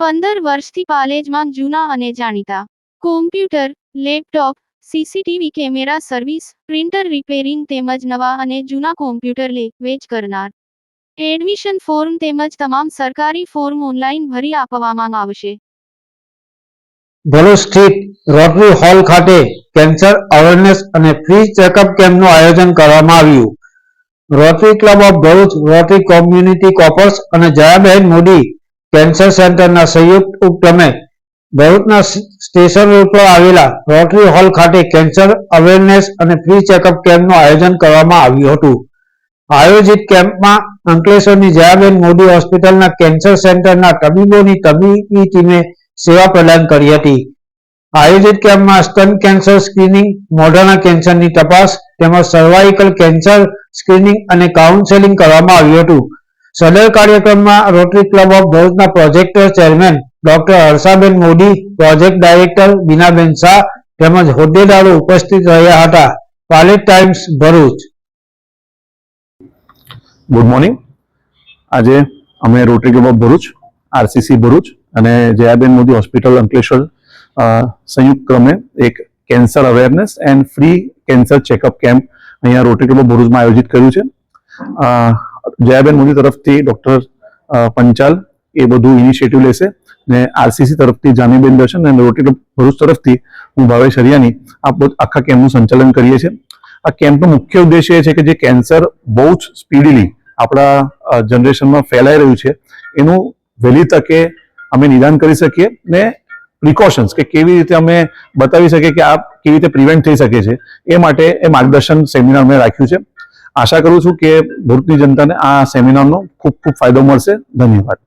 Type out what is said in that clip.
પંદર વર્ષથી પાલેજમાં જૂના અને જાણીતા. Computer laptop CCTV camera service printer repairing તેમજ નવા અને જૂના કોમ્પ્યુટર લે, વેચ કરનાર. એડમિશન ફોર્મ તેમજ તમામ સરકારી ફોર્મ ઓનલાઈન ભરી આપવામાં આવશે. ભલો સ્ટ્રીટ રોટરી હોલ ખાતે કેન્સર અવેરનેસ અને ફ્રી ચેકઅપ કેમ્પનું આયોજન કરવામાં આવ્યું. Rotary club of Bharuch Rotary community corps અને જયાબહેન મોદી કેન્સર સેન્ટરના સંયુક્ત ઉપક્રમે ભરૂચના સ્ટેશન રોડ આવેલા રોટરી હોલ ખાતે કેન્સર અવેરનેસ અને ફ્રી ચેકઅપ કેમ્પનું આયોજન કરવામાં આવ્યું હતું. આયોજિત કેમ્પમાં અંકલેશ્વરની જયાબેન મોદી હોસ્પિટલના કેન્સર સેન્ટરના તબીબોની તબીબી ટીમે સેવા પ્રદાન કરી હતી. આયોજિત કેમ્પમાં સ્તન કેન્સર સ્ક્રીનિંગ, મોઢાના કેન્સરની તપાસ તેમજ સર્વાઇકલ કેન્સર સ્ક્રીનિંગ અને કાઉન્સેલિંગ કરવામાં આવ્યું હતું. સદર કાર્યક્રમમાં રોટરી ક્લબ ઓફ ભરૂચના projector chairman doctor Harshaben Modi project director Binaben Shah તેમજ હોદ્દેદારો ઉપસ્થિત રહ્યા હતા. Palej times Bharuch. Good morning આજે અમે Rotary club of Bharuch RCC Bharuch અને જયાબેન મોદી હોસ્પિટલ અંકલેશ્વર સંયુક્ત ક્રમે એક cancer awareness and free cancer checkup camp અહીંયા રોટરી ક્લબ ભરૂચમાં આયોજિત કર્યું છે. જયાબેન મોદી તરફથી ડોક્ટર પંચાલ એ બધું ઇનિશિયેટિવ લેશે ને આરસીસી તરફથી જાનીબેન દર્શન અને રોટરી ભરૂચ તરફથી હું ભાવેશ હરિયાની આ આખા કેમ્પનું સંચાલન કરીએ છીએ. આ કેમ્પનો મુખ્ય ઉદ્દેશ્ય એ છે કે જે કેન્સર બહુ જ સ્પીડીલી આપણા જનરેશનમાં ફેલાઈ રહ્યું છે, એનું વહેલી તકે અમે નિદાન કરી શકીએ ને પ્રિકોશન્સ કે કેવી રીતે અમે બતાવી શકીએ કે આ કેવી રીતે પ્રિવેન્ટ થઈ શકે છે, એ માટે એ માર્ગદર્શન સેમિનાર અમે રાખ્યું છે. આશા કરું છું કે ભરૂચની જનતાને આ સેમિનારનો ખૂબ ખૂબ ફાયદો મળશે. ધન્યવાદ.